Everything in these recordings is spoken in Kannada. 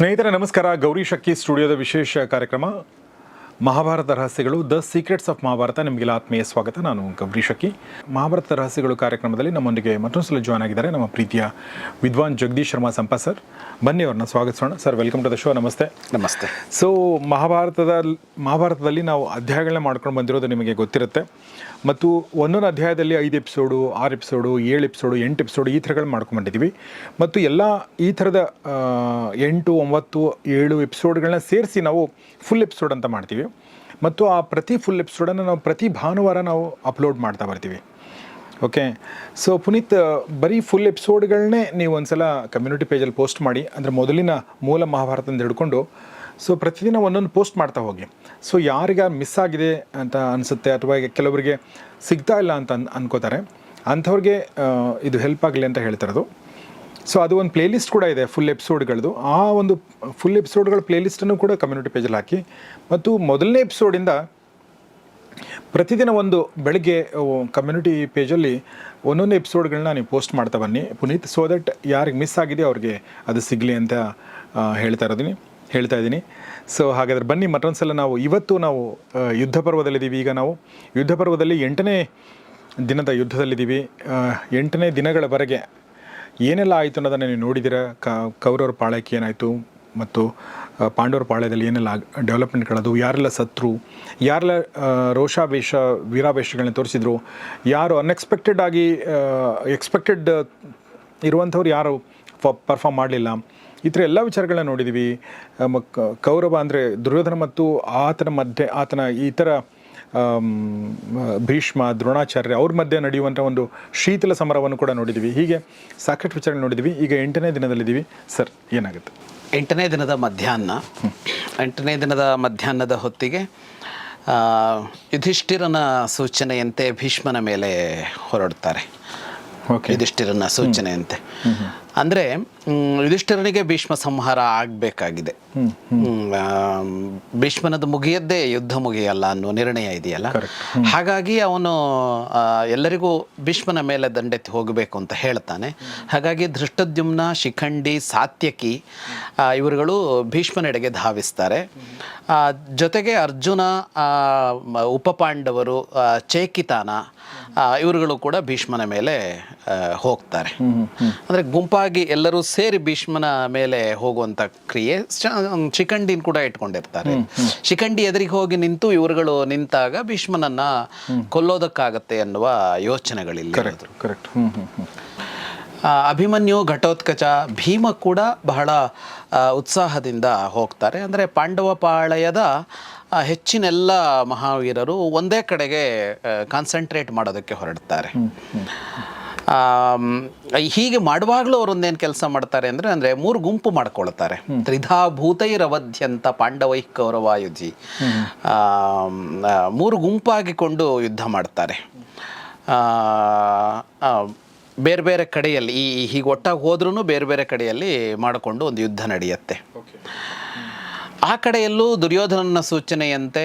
ಸ್ನೇಹಿತರೆ ನಮಸ್ಕಾರ. ಗೌರಿ ಶಕ್ಕಿ ಸ್ಟುಡಿಯೋದ ವಿಶೇಷ ಕಾರ್ಯಕ್ರಮ. ಮಹಾಭಾರತ ರಹಸ್ಯಗಳು ದ ಸೀಕ್ರೆಟ್ಸ್ ಆಫ್ ಮಹಾಭಾರತ. ನಿಮಗೆಲ್ಲ ಆತ್ಮೀಯ ಸ್ವಾಗತ. ನಾನು ಗೌರಿ ಶಕ್ಕಿ ಮಹಾಭಾರತ ರಹಸ್ಯಗಳು ಕಾರ್ಯಕ್ರಮದಲ್ಲಿ ನಮ್ಮೊಂದಿಗೆ ಮತ್ತೊಂದು ಸಲ ಜಾಯ್ನ್ ಆಗಿದ್ದಾರೆ ನಮ್ಮ ಪ್ರೀತಿಯ ವಿದ್ವಾನ್ ಜಗದೀಶ್ ಶರ್ಮಾ ಸಂಪ ಸರ್ ಬನ್ನಿ ಅವ್ರನ್ನ ಸ್ವಾಗತಿಸೋಣ. Sir welcome to the show ನಮಸ್ತೆ. ನಮಸ್ತೆ. ಸೊ ಮಹಾಭಾರತದ ಮಹಾಭಾರತದಲ್ಲಿ ನಾವು ಅಧ್ಯಾಯಗಳನ್ನ ಮಾಡ್ಕೊಂಡು ಬಂದಿರೋದು ನಿಮಗೆ ಗೊತ್ತಿರುತ್ತೆ. ಮತ್ತು ಒಂದೊಂದು ಅಧ್ಯಾಯದಲ್ಲಿ ಐದು ಎಪಿಸೋಡು, ಆರು ಎಪಿಸೋಡು, ಏಳು ಎಪಿಸೋಡು, ಎಂಟು ಎಪಿಸೋಡು ಈ ಥರಗಳು ಮಾಡ್ಕೊಂಡ್ಬಂದಿದ್ದೀವಿ ಮತ್ತು ಎಲ್ಲ ಈ ಥರದ ಎಂಟು, ಒಂಬತ್ತು, ಏಳು ಎಪಿಸೋಡ್ಗಳನ್ನ ಸೇರಿಸಿ ನಾವು ಫುಲ್ ಎಪಿಸೋಡ್ ಅಂತ ಮಾಡ್ತೀವಿ. ಮತ್ತು ಆ ಪ್ರತಿ ಫುಲ್ ಎಪಿಸೋಡನ್ನು ನಾವು ಪ್ರತಿ ಭಾನುವಾರ ನಾವು ಅಪ್ಲೋಡ್ ಮಾಡ್ತಾ ಬರ್ತೀವಿ. ಓಕೆ? ಸೊ ಪುನೀತ್, ಬರೀ ಫುಲ್ ಎಪಿಸೋಡ್ಗಳನ್ನೇ ನೀವು ಒಂದು ಸಲ ಕಮ್ಯುನಿಟಿ ಪೇಜಲ್ಲಿ ಪೋಸ್ಟ್ ಮಾಡಿ, ಅಂದರೆ ಮೊದಲಿನ ಮೂಲ ಮಹಾಭಾರತದಿಂದ ಹಿಡ್ಕೊಂಡು ಸೊ ಪ್ರತಿದಿನ ಒಂದೊಂದು ಪೋಸ್ಟ್ ಮಾಡ್ತಾ ಹೋಗಿ. ಸೊ ಯಾರಿಗ ಮಿಸ್ ಆಗಿದೆ ಅಂತ ಅನಿಸುತ್ತೆ ಅಥವಾ ಕೆಲವರಿಗೆ ಸಿಗ್ತಾ ಇಲ್ಲ ಅಂತ ಅನ್, ಅನ್ಕೋತಾರೆ. ಅಂಥವ್ರಿಗೆ ಇದು ಹೆಲ್ಪ್ ಆಗಲಿ ಅಂತ ಹೇಳ್ತಿರೋದು. ಸೊ ಅದು ಒಂದು ಪ್ಲೇಲಿಸ್ಟ್ ಕೂಡ ಇದೆ ಫುಲ್ ಎಪಿಸೋಡ್ಗಳದ್ದು ಆ ಒಂದು ಫುಲ್ ಎಪಿಸೋಡ್ಗಳ ಪ್ಲೇಲಿಸ್ಟನ್ನು ಕೂಡ ಕಮ್ಯುನಿಟಿ ಪೇಜಲ್ಲಿ ಹಾಕಿ. ಮತ್ತು ಮೊದಲನೇ ಎಪಿಸೋಡಿಂದ ಪ್ರತಿದಿನ ಒಂದು ಬೆಳಗ್ಗೆ ಕಮ್ಯುನಿಟಿ ಪೇಜಲ್ಲಿ ಒಂದೊಂದು ಎಪಿಸೋಡ್ಗಳನ್ನ ನೀವು ಪೋಸ್ಟ್ ಮಾಡ್ತಾ ಬನ್ನಿ ಪುನೀತ್ ಸೊ ದಟ್ ಯಾರಿಗೆ ಮಿಸ್ ಆಗಿದೆ ಅವ್ರಿಗೆ ಅದು ಸಿಗಲಿ ಅಂತ ಹೇಳ್ತಾ ಇರೋದೀನಿ. ಹೇಳ್ತಾ ಇದ್ದೀನಿ. ಸೊ ಹಾಗಾದರೆ ಬನ್ನಿ ಮತ್ತೊಂದು ಸಲ ನಾವು ಇವತ್ತು ನಾವು ಯುದ್ಧ ಪರ್ವದಲ್ಲಿದ್ದೀವಿ. ಈಗ ನಾವು ಯುದ್ಧ ಪರ್ವದಲ್ಲಿ ಎಂಟನೇ ದಿನದ ಯುದ್ಧದಲ್ಲಿದ್ದೀವಿ. ಎಂಟನೇ ದಿನಗಳವರೆಗೆ ಏನೆಲ್ಲ ಆಯಿತು ಅನ್ನೋದನ್ನು ನೀವು ನೋಡಿದ್ದೀರಾ? ಕ, ಕೌರವರ ಪಾಳ್ಯಕ್ಕೆ ಏನಾಯಿತು? ಮತ್ತು ಪಾಂಡವರ ಪಾಳ್ಯದಲ್ಲಿ ಏನೆಲ್ಲ ಡೆವಲಪ್ಮೆಂಟ್ಗಳದು ಯಾರೆಲ್ಲ ಸತ್ರು? ಯಾರೆಲ್ಲ ರೋಷಾವೇಶ ವೀರಾವೇಶಗಳನ್ನ ತೋರಿಸಿದ್ರು? ಯಾರು ಅನ್ಎಕ್ಸ್ಪೆಕ್ಟೆಡ್ ಆಗಿ ಎಕ್ಸ್ಪೆಕ್ಟೆಡ್ ಇರುವಂಥವ್ರು ಯಾರು ಪರ್ಫಾರ್ಮ್ ಮಾಡಲಿಲ್ಲ? ಈ ಥರ ಎಲ್ಲ ವಿಚಾರಗಳನ್ನ ನೋಡಿದ್ದೀವಿ ಕೌರವ ಅಂದರೆ ದುರ್ಯೋಧನ ಮತ್ತು ಆತನ ಮಧ್ಯೆ, ಆತನ ಈ ಥರ ಭೀಷ್ಮ ದ್ರೋಣಾಚಾರ್ಯ ಅವ್ರ ಮಧ್ಯೆ ನಡೆಯುವಂಥ ಒಂದು ಶೀತಲ ಸಮರವನ್ನು ಕೂಡ ನೋಡಿದ್ದೀವಿ ಹೀಗೆ ಸಾಕಷ್ಟು ವಿಚಾರಗಳು ನೋಡಿದ್ದೀವಿ ಈಗ ಎಂಟನೇ ದಿನದಲ್ಲಿದ್ದೀವಿ ಸರ್, ಏನಾಗುತ್ತೆ? ಎಂಟನೇ ದಿನದ ಮಧ್ಯಾಹ್ನ. ಎಂಟನೇ ದಿನದ ಮಧ್ಯಾಹ್ನದ ಹೊತ್ತಿಗೆ ಯುಧಿಷ್ಠಿರನ ಸೂಚನೆಯಂತೆ ಭೀಷ್ಮನ ಮೇಲೆ ಹೊರಡ್ತಾರೆ. ಯುಧಿಷ್ಠಿರನ ಸೂಚನೆಯಂತೆ. ಅಂದರೆ ಯುಧಿಷ್ಠಿರನಿಗೆ ಭೀಷ್ಮ ಸಂಹಾರ ಆಗಬೇಕಾಗಿದೆ. ಭೀಷ್ಮನದು ಮುಗಿಯದ್ದೇ ಯುದ್ಧ ಮುಗಿಯಲ್ಲ ಅನ್ನೋ ನಿರ್ಣಯ ಇದೆಯಲ್ಲ? ಹಾಗಾಗಿ ಅವನು ಎಲ್ಲರಿಗೂ ಭೀಷ್ಮನ ಮೇಲೆ ದಂಡೆತ್ತಿ ಹೋಗಬೇಕು ಅಂತ ಹೇಳ್ತಾನೆ. ಹಾಗಾಗಿ ಧೃಷ್ಟದ್ಯುಮ್ನ ಶಿಖಂಡಿ ಸಾತ್ಯಕಿ ಇವರುಗಳು ಭೀಷ್ಮನೆಡೆಗೆ ಧಾವಿಸ್ತಾರೆ. ಜೊತೆಗೆ ಅರ್ಜುನ ಉಪಪಾಂಡವರು ಚೇಕಿತಾನ ಇವರುಗಳು ಕೂಡ ಭೀಷ್ಮನ ಮೇಲೆ ಹೋಗ್ತಾರೆ. ಅಂದರೆ ಗುಂಪಾಗಿ ಎಲ್ಲರೂ ಸೇರಿ ಭೀಷ್ಮನ ಮೇಲೆ ಹೋಗುವಂಥ ಕ್ರಿಯೆ ಚಿಕಂಡಿನ ಶಿಖಂಡಿನ ಕೂಡ ಇಟ್ಕೊಂಡಿರ್ತಾರೆ. ಚಿಕಂಡಿ ಎದುರಿಗೆ ಹೋಗಿ ನಿಂತು ಇವರುಗಳು ನಿಂತಾಗ ಭೀಷ್ಮನನ್ನ ಕೊಲ್ಲೋದಕ್ಕಾಗತ್ತೆ ಅನ್ನುವ ಯೋಚನೆಗಳಿಲ್ಲ ಕರೆಕ್ಟ್ ಅಭಿಮನ್ಯು ಘಟೋತ್ಕಚ ಭೀಮ ಕೂಡ ಬಹಳ ಉತ್ಸಾಹದಿಂದ ಹೋಗ್ತಾರೆ. ಅಂದರೆ ಪಾಂಡವ ಪಾಳಯದ ಹೆಚ್ಚಿನೆಲ್ಲ ಮಹಾವೀರರು ಒಂದೇ ಕಡೆಗೆ ಕಾನ್ಸಂಟ್ರೇಟ್ ಮಾಡೋದಕ್ಕೆ ಹೊರಡ್ತಾರೆ. ಹೀಗೆ ಮಾಡುವಾಗಲೂ ಅವರೊಂದೇನು ಕೆಲಸ ಮಾಡ್ತಾರೆ ಅಂದರೆ ಅಂದರೆ ಮೂರು ಗುಂಪು ಮಾಡ್ಕೊಳ್ತಾರೆ. ತ್ರಿಧಾ ಭೂತೈರವಧ್ಯಂತ ಪಾಂಡವೈ ಕೌರವಾಯುಜಿ ಮೂರು ಗುಂಪಾಗಿಕೊಂಡು ಯುದ್ಧ ಮಾಡ್ತಾರೆ. ಬೇರೆ ಬೇರೆ ಕಡೆಯಲ್ಲಿ ಈ ಹೀಗೆ ಒಟ್ಟಾಗಿ ಹೋದ್ರೂ ಬೇರೆ ಬೇರೆ ಕಡೆಯಲ್ಲಿ ಮಾಡಿಕೊಂಡು ಒಂದು ಯುದ್ಧ ನಡೆಯುತ್ತೆ. ಆ ಕಡೆಯಲ್ಲೂ ದುರ್ಯೋಧನನ ಸೂಚನೆಯಂತೆ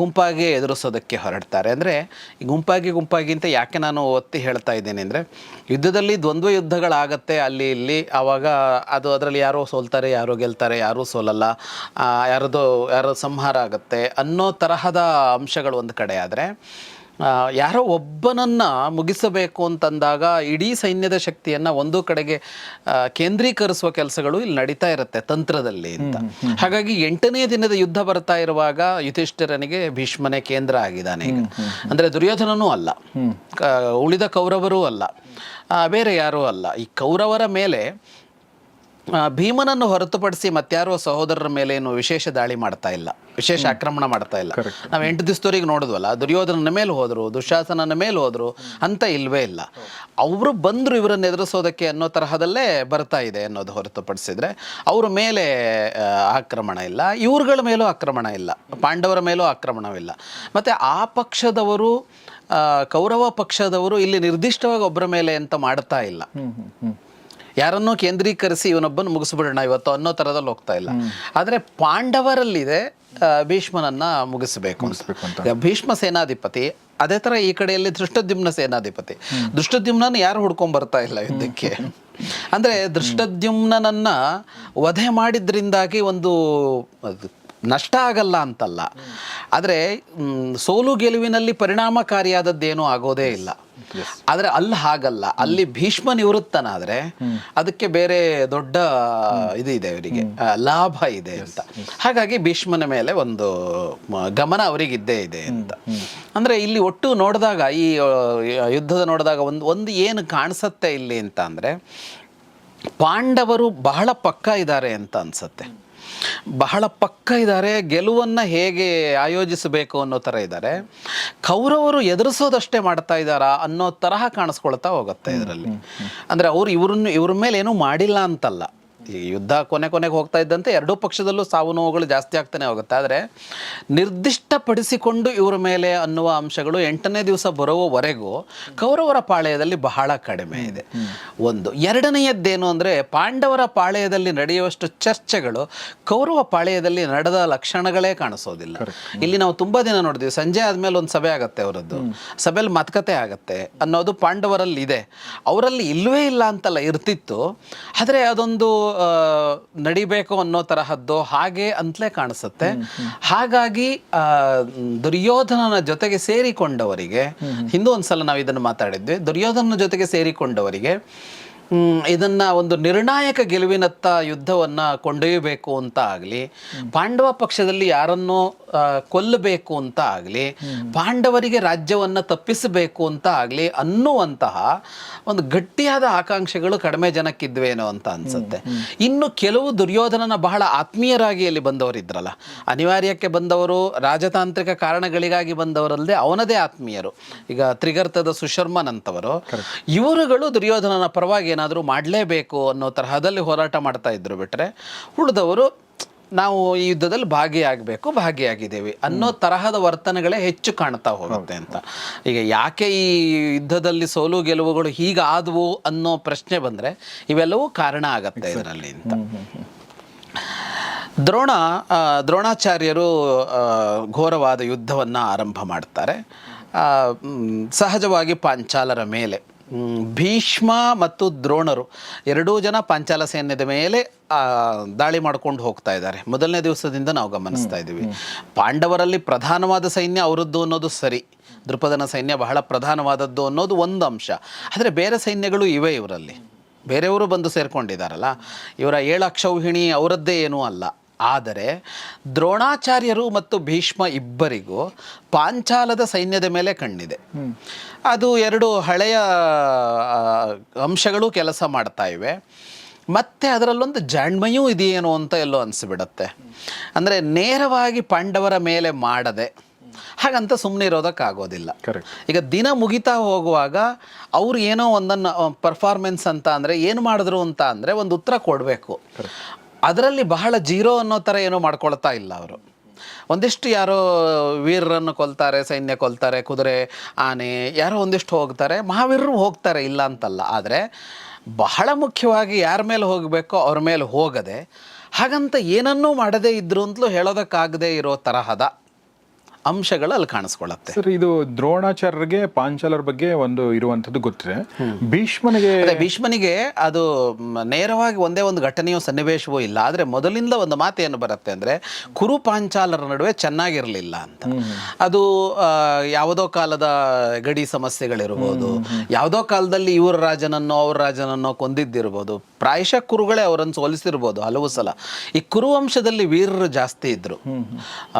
ಗುಂಪಾಗಿ ಎದುರಿಸೋದಕ್ಕೆ ಹೊರಡ್ತಾರೆ. ಅಂದರೆ ಈ ಗುಂಪಾಗಿ ಗುಂಪಾಗಿ ಅಂತ ಯಾಕೆ ನಾನು ಒತ್ತಿ ಹೇಳ್ತಾ ಇದ್ದೇನೆ ಅಂದರೆ ಯುದ್ಧದಲ್ಲಿ ದ್ವಂದ್ವ ಯುದ್ಧಗಳಾಗತ್ತೆ ಅಲ್ಲಿ ಇಲ್ಲಿ ಆವಾಗ ಅದು ಅದರಲ್ಲಿ ಯಾರೋ ಸೋಲ್ತಾರೆ ಯಾರೋ ಗೆಲ್ತಾರೆ ಯಾರೂ ಸೋಲಲ್ಲ ಯಾರದೋ ಯಾರೋ ಸಂಹಾರ ಆಗುತ್ತೆ ಅನ್ನೋ ತರಹದ ಅಂಶಗಳು ಒಂದು ಕಡೆ ಆದರೆ ಯಾರೋ ಒಬ್ಬನನ್ನ ಮುಗಿಸಬೇಕು ಅಂತಂದಾಗ ಇಡೀ ಸೈನ್ಯದ ಶಕ್ತಿಯನ್ನ ಒಂದು ಕಡೆಗೆ ಕೇಂದ್ರೀಕರಿಸುವ ಕೆಲಸಗಳು ಇಲ್ಲಿ ನಡೀತಾ ಇರುತ್ತೆ ತಂತ್ರದಲ್ಲಿ ಅಂತ. ಹಾಗಾಗಿ ಎಂಟನೇ ದಿನದ ಯುದ್ಧ ಬರ್ತಾ ಇರುವಾಗ ಯುಧಿಷ್ಠಿರನಿಗೆ ಭೀಷ್ಮನೇ ಕೇಂದ್ರ ಆಗಿದ್ದಾನೆ ಈಗ. ಅಂದ್ರೆ ದುರ್ಯೋಧನನೂ ಅಲ್ಲ. ಉಳಿದ ಕೌರವರೂ ಅಲ್ಲ. ಬೇರೆ ಯಾರೂ ಅಲ್ಲ. ಈ ಕೌರವರ ಮೇಲೆ ಭೀಮನನ್ನು ಹೊರತುಪಡಿಸಿ ಮತ್ತ್ಯಾರೋ ಸಹೋದರರ ಮೇಲೆ ಏನು ವಿಶೇಷ ದಾಳಿ ಮಾಡ್ತಾ ಇಲ್ಲ. ವಿಶೇಷ ಆಕ್ರಮಣ ಮಾಡ್ತಾ ಇಲ್ಲ. ನಾವು ಎಂಟು ದಿವಸದವರೆಗೆ ನೋಡಿದ್ವಲ್ಲ ದುರ್ಯೋಧನನ ಮೇಲೆ ಹೋದರು ದುಶಾಸನನ ಮೇಲೆ ಹೋದರು ಅಂತ ಇಲ್ವೇ ಇಲ್ಲ. ಅವರು ಬಂದರು ಇವರನ್ನು ಎದುರಿಸೋದಕ್ಕೆ ಅನ್ನೋ ತರಹದಲ್ಲೇ ಬರ್ತಾ ಇದೆ ಅನ್ನೋದು ಹೊರತುಪಡಿಸಿದ್ರೆ ಅವ್ರ ಮೇಲೆ ಆಕ್ರಮಣ ಇಲ್ಲ. ಇವ್ರುಗಳ ಮೇಲೂ ಆಕ್ರಮಣ ಇಲ್ಲ. ಪಾಂಡವರ ಮೇಲೂ ಆಕ್ರಮಣವಿಲ್ಲ ಮತ್ತೆ ಆ ಪಕ್ಷದವರು ಕೌರವ ಪಕ್ಷದವರು ಇಲ್ಲಿ ನಿರ್ದಿಷ್ಟವಾಗಿ ಒಬ್ಬರ ಮೇಲೆ ಅಂತ ಮಾಡ್ತಾ ಇಲ್ಲ. ಯಾರನ್ನೋ ಕೇಂದ್ರೀಕರಿಸಿ ಇವನೊಬ್ಬನ ಮುಗಿಸ್ಬಿಡೋಣ ಇವತ್ತು ಅನ್ನೋ ಥರದಲ್ಲಿ ಹೋಗ್ತಾ ಇಲ್ಲ. ಆದರೆ ಪಾಂಡವರಲ್ಲಿದೆ ಭೀಷ್ಮನನ್ನ ಮುಗಿಸಬೇಕು ಭೀಷ್ಮ ಸೇನಾಧಿಪತಿ ಅದೇ ಥರ ಈ ಕಡೆಯಲ್ಲಿ ದೃಷ್ಟದ್ಯುಮ್ನ ಸೇನಾಧಿಪತಿ. ದೃಷ್ಟದ್ಯುಮ್ನನ ಯಾರು ಹುಡ್ಕೊಂಡ್ ಬರ್ತಾ ಇಲ್ಲ ಯುದ್ಧಕ್ಕೆ? ಅಂದ್ರೆ ದೃಷ್ಟದ್ಯುಮ್ನನ್ನ ವಧೆ ಮಾಡಿದ್ರಿಂದಾಗಿ ಒಂದು ನಷ್ಟ ಆಗಲ್ಲ ಅಂತಲ್ಲ. ಆದರೆ ಸೋಲು ಗೆಲುವಿನಲ್ಲಿ ಪರಿಣಾಮಕಾರಿಯಾದದ್ದೇನೂ ಆಗೋದೇ ಇಲ್ಲ. ಆದರೆ ಅಲ್ಲಿ ಹಾಗಲ್ಲ. ಅಲ್ಲಿ ಭೀಷ್ಮ ನಿವೃತ್ತನಾದ್ರೆ ಅದಕ್ಕೆ ಬೇರೆ ದೊಡ್ಡ ಇದು ಇದೆ ಅವರಿಗೆ. ಲಾಭ ಇದೆ ಅಂತ. ಹಾಗಾಗಿ ಭೀಷ್ಮನ ಮೇಲೆ ಒಂದು ಗಮನ ಅವರಿಗಿದ್ದೇ ಇದೆ ಅಂತ. ಅಂದ್ರೆ ಇಲ್ಲಿ ಒಟ್ಟು ನೋಡಿದಾಗ ಈ ಯುದ್ಧದ ನೋಡಿದಾಗ ಒಂದು ಒಂದು ಏನು ಕಾಣಿಸತ್ತೆ ಇಲ್ಲಿ ಅಂತ ಅಂದರೆ ಪಾಂಡವರು ಬಹಳ ಪಕ್ಕ ಇದ್ದಾರೆ ಅಂತ ಅನ್ಸತ್ತೆ. ಬಹಳ ಪಕ್ಕ ಇದ್ದಾರೆ ಗೆಲುವನ್ನು ಹೇಗೆ ಆಯೋಜಿಸಬೇಕು ಅನ್ನೋ ಥರ ಇದ್ದಾರೆ. ಕೌರವರು ಎದುರಿಸೋದಷ್ಟೇ ಮಾಡ್ತಾ ಇದ್ದಾರಾ ಅನ್ನೋ ತರಹ ಕಾಣಿಸ್ಕೊಳ್ತಾ ಹೋಗುತ್ತೆ ಇದರಲ್ಲಿ. ಅಂದರೆ ಅವ್ರು ಇವ್ರನ್ನ ಇವ್ರ ಮೇಲೆ ಏನೂ ಮಾಡಿಲ್ಲ ಅಂತಲ್ಲ. ಈ ಯುದ್ಧ ಕೊನೆ ಕೊನೆಗೆ ಹೋಗ್ತಾ ಇದ್ದಂತೆ ಎರಡೂ ಪಕ್ಷದಲ್ಲೂ ಸಾವು ನೋವುಗಳು ಜಾಸ್ತಿ ಆಗ್ತಾನೆ ಹೋಗುತ್ತೆ. ಆದರೆ ನಿರ್ದಿಷ್ಟಪಡಿಸಿಕೊಂಡು ಇವರ ಮೇಲೆ ಅನ್ನುವ ಅಂಶಗಳು ಎಂಟನೇ ದಿವಸ ಬರುವವರೆಗೂ ಕೌರವರ ಪಾಳೆಯದಲ್ಲಿ ಬಹಳ ಕಡಿಮೆ ಇದೆ. ಒಂದು. ಎರಡನೆಯದ್ದೇನು ಅಂದರೆ ಪಾಂಡವರ ಪಾಳೆಯದಲ್ಲಿ ನಡೆಯುವಷ್ಟು ಚರ್ಚೆಗಳು ಕೌರವ ಪಾಳೆಯದಲ್ಲಿ ನಡೆದ ಲಕ್ಷಣಗಳೇ ಕಾಣಿಸೋದಿಲ್ಲ. ಇಲ್ಲಿ ನಾವು ತುಂಬ ದಿನ ನೋಡಿದ್ವಿ. ಸಂಜೆ ಆದಮೇಲೆ ಒಂದು ಸಭೆ ಆಗುತ್ತೆ ಅವರದ್ದು. ಸಭೆಯಲ್ಲಿ ಮತಕತೆ ಆಗುತ್ತೆ ಅನ್ನೋದು ಪಾಂಡವರಲ್ಲಿ ಇದೆ. ಅವರಲ್ಲಿ ಇಲ್ಲವೇ ಇಲ್ಲ ಅಂತಲ್ಲ ಇರ್ತಿತ್ತು. ಆದರೆ ಅದೊಂದು ನಡಿಬೇಕು ಅನ್ನೋ ತರಹದ್ದು ಹಾಗೆ ಅಂತಲೇ ಕಾಣಿಸುತ್ತೆ. ಹಾಗಾಗಿ ದುರ್ಯೋಧನನ ಜೊತೆಗೆ ಸೇರಿಕೊಂಡವರಿಗೆ ಹಿಂದೂ ಒಂದ್ಸಲ ನಾವು ಇದನ್ನು ಮಾತಾಡಿದ್ವಿ. ದುರ್ಯೋಧನನ ಜೊತೆಗೆ ಸೇರಿಕೊಂಡವರಿಗೆ ಇದನ್ನ ಒಂದು ನಿರ್ಣಾಯಕ ಗೆಲುವಿನತ್ತ ಯುದ್ಧವನ್ನ ಕೊಂಡೊಯ್ಯಬೇಕು ಅಂತ ಆಗಲಿ ಪಾಂಡವ ಪಕ್ಷದಲ್ಲಿ ಯಾರನ್ನೋ ಕೊಲ್ಲಬೇಕು ಅಂತ ಆಗಲಿ ಪಾಂಡವರಿಗೆ ರಾಜ್ಯವನ್ನು ತಪ್ಪಿಸಬೇಕು ಅಂತ ಆಗಲಿ ಅನ್ನುವಂತಹ ಒಂದು ಗಟ್ಟಿಯಾದ ಆಕಾಂಕ್ಷೆಗಳು ಕಡಿಮೆ ಜನಕ್ಕಿದ್ವೇನೋ ಅಂತ ಅನ್ಸುತ್ತೆ. ಇನ್ನು ಕೆಲವು ದುರ್ಯೋಧನನ ಬಹಳ ಆತ್ಮೀಯರಾಗಿ ಅಲ್ಲಿ ಬಂದವರಿದ್ರಲ್ಲ ಅನಿವಾರ್ಯಕ್ಕೆ ಬಂದವರು ರಾಜತಾಂತ್ರಿಕ ಕಾರಣಗಳಿಗಾಗಿ ಬಂದವರಲ್ಲದೆ ಅವನದೇ ಆತ್ಮೀಯರು. ಈಗ ತ್ರಿಗರ್ತದ ಸುಶರ್ಮನಂತವರು ಇವರುಗಳು ದುರ್ಯೋಧನನ ಪರವಾಗಿ ಏನಾದರೂ ಮಾಡಲೇಬೇಕು ಅನ್ನೋ ತರಹದಲ್ಲಿ ಹೋರಾಟ ಮಾಡ್ತಾ ಇದ್ರು ಬಿಟ್ರೆ ಉಳಿದವರು ನಾವು ಈ ಯುದ್ಧದಲ್ಲಿ ಭಾಗಿಯಾಗಬೇಕು ಭಾಗಿಯಾಗಿದ್ದೇವೆ ಅನ್ನೋ ತರಹದ ವರ್ತನೆಗಳೇ ಹೆಚ್ಚು ಕಾಣ್ತಾ ಹೋಗುತ್ತೆ ಅಂತ. ಈಗ ಯಾಕೆ ಈ ಯುದ್ಧದಲ್ಲಿ ಸೋಲು ಗೆಲುವುಗಳು ಹೀಗಾದವು ಅನ್ನೋ ಪ್ರಶ್ನೆ ಬಂದರೆ ಇವೆಲ್ಲವೂ ಕಾರಣ ಆಗತ್ತೆ ಇದರಲ್ಲಿ ಅಂತ. ದ್ರೋಣ ದ್ರೋಣಾಚಾರ್ಯರು ಘೋರವಾದ ಯುದ್ಧವನ್ನು ಆರಂಭ ಮಾಡ್ತಾರೆ. ಸಹಜವಾಗಿ ಪಾಂಚಾಲರ ಮೇಲೆ. ಭೀಷ್ಮ ಮತ್ತು ದ್ರೋಣರು ಎರಡೂ ಜನ ಪಾಂಚಾಲ ಸೈನ್ಯದ ಮೇಲೆ ದಾಳಿ ಮಾಡ್ಕೊಂಡು ಹೋಗ್ತಾ ಇದ್ದಾರೆ. ಮೊದಲನೇ ದಿವಸದಿಂದ ನಾವು ಗಮನಿಸ್ತಾ ಇದ್ದೀವಿ. ಪಾಂಡವರಲ್ಲಿ ಪ್ರಧಾನವಾದ ಸೈನ್ಯ ಅವರದ್ದು ಅನ್ನೋದು ಸರಿ. ದೃಪದನ ಸೈನ್ಯ ಬಹಳ ಪ್ರಧಾನವಾದದ್ದು ಅನ್ನೋದು ಒಂದು ಅಂಶ. ಆದರೆ ಬೇರೆ ಸೈನ್ಯಗಳು ಇವೆ ಇವರಲ್ಲಿ. ಬೇರೆಯವರು ಬಂದು ಸೇರ್ಕೊಂಡಿದ್ದಾರಲ್ಲ. ಇವರ ಏಳು ಅಕ್ಷೌಹಿಣಿ ಅವರದ್ದೇ ಏನೂ ಅಲ್ಲ. ಆದರೆ ದ್ರೋಣಾಚಾರ್ಯರು ಮತ್ತು ಭೀಷ್ಮ ಇಬ್ಬರಿಗೂ ಪಾಂಚಾಲದ ಸೈನ್ಯದ ಮೇಲೆ ಕಣ್ಣಿದೆ. ಅದು ಎರಡು ಹಳೆಯ ಅಂಶಗಳು ಕೆಲಸ ಮಾಡ್ತಾ ಇವೆ. ಮತ್ತು ಅದರಲ್ಲೊಂದು ಜಾಣ್ಮೆಯೂ ಇದೆಯೇನೋ ಅಂತ ಎಲ್ಲೋ ಅನಿಸ್ಬಿಡತ್ತೆ. ಅಂದರೆ ನೇರವಾಗಿ ಪಾಂಡವರ ಮೇಲೆ ಮಾಡದೆ ಹಾಗಂತ ಸುಮ್ಮನೆ ಇರೋದಕ್ಕಾಗೋದಿಲ್ಲ. ಈಗ ದಿನ ಮುಗಿತಾ ಹೋಗುವಾಗ ಅವ್ರು ಏನೋ ಒಂದನ್ನು ಪರ್ಫಾರ್ಮೆನ್ಸ್ ಅಂತ ಅಂದರೆ ಏನು ಮಾಡಿದ್ರು ಅಂತ ಅಂದರೆ ಒಂದು ಉತ್ತರ ಕೊಡಬೇಕು. ಅದರಲ್ಲಿ ಬಹಳ ಜೀರೋ ಅನ್ನೋ ಥರ ಏನೋ ಮಾಡ್ಕೊಳ್ತಾ ಇಲ್ಲ ಅವರು. ಒಂದಿಷ್ಟು ಯಾರೋ ವೀರರನ್ನು ಕೊಲ್ತಾರೆ, ಸೈನ್ಯ ಕೊಲ್ತಾರೆ, ಕುದುರೆ, ಆನೆ, ಯಾರೋ ಒಂದಿಷ್ಟು ಹೋಗ್ತಾರೆ, ಮಹಾವೀರರು ಹೋಗ್ತಾರೆ ಇಲ್ಲ ಅಂತಲ್ಲ. ಆದರೆ ಬಹಳ ಮುಖ್ಯವಾಗಿ ಯಾರ ಮೇಲೆ ಹೋಗಬೇಕೋ ಅವ್ರ ಮೇಲೆ ಹೋಗದೆ ಹಾಗಂತ ಏನನ್ನೂ ಮಾಡದೇ ಇದ್ರು ಅಂತಲೂ ಹೇಳೋದಕ್ಕಾಗದೇ ಇರೋ ತರಹದ ಅಂಶಗಳು ಅಲ್ಲಿ ಕಾಣಿಸ್ಕೊಳ್ಳುತ್ತೆ. ಸರ್ ಇದು ದ್ರೋಣಾಚಾರ್ಯರಿಗೆ ಪಾಂಚಾಲರ ಬಗ್ಗೆ ಒಂದು ಇರುವಂತದ್ದು ಗೊತ್ತಿದೆ. ಭೀಷ್ಮನಿಗೆ ಭೀಷ್ಮನಿಗೆ ಅದು ನೇರವಾಗಿ ಒಂದೇ ಒಂದು ಘಟನೆಯೋ ಸನ್ನಿವೇಶವೂ ಇಲ್ಲ. ಆದ್ರೆ ಮೊದಲಿಂದ ಒಂದು ಮಾತು ಏನು ಬರುತ್ತೆ ಅಂದ್ರೆ ಕುರು ಪಾಂಚಾಲರ ನಡುವೆ ಚೆನ್ನಾಗಿರಲಿಲ್ಲ ಅಂತ. ಅದು ಯಾವುದೋ ಕಾಲದ ಗಡಿ ಸಮಸ್ಯೆಗಳಿರ್ಬೋದು ಯಾವುದೋ ಕಾಲದಲ್ಲಿ ಇವ್ರ ರಾಜನನ್ನೋ ಅವ್ರ ರಾಜನನ್ನೋ ಕೊಂದಿದ್ದಿರ್ಬೋದು. ಪ್ರಾಯಶಃ ಕುರುಗಳೇ ಅವರನ್ನು ಸೋಲಿಸಿರ್ಬೋದು ಹಲವು ಸಲ. ಈ ಕುರು ವಂಶದಲ್ಲಿ ವೀರರು ಜಾಸ್ತಿ ಇದ್ರು.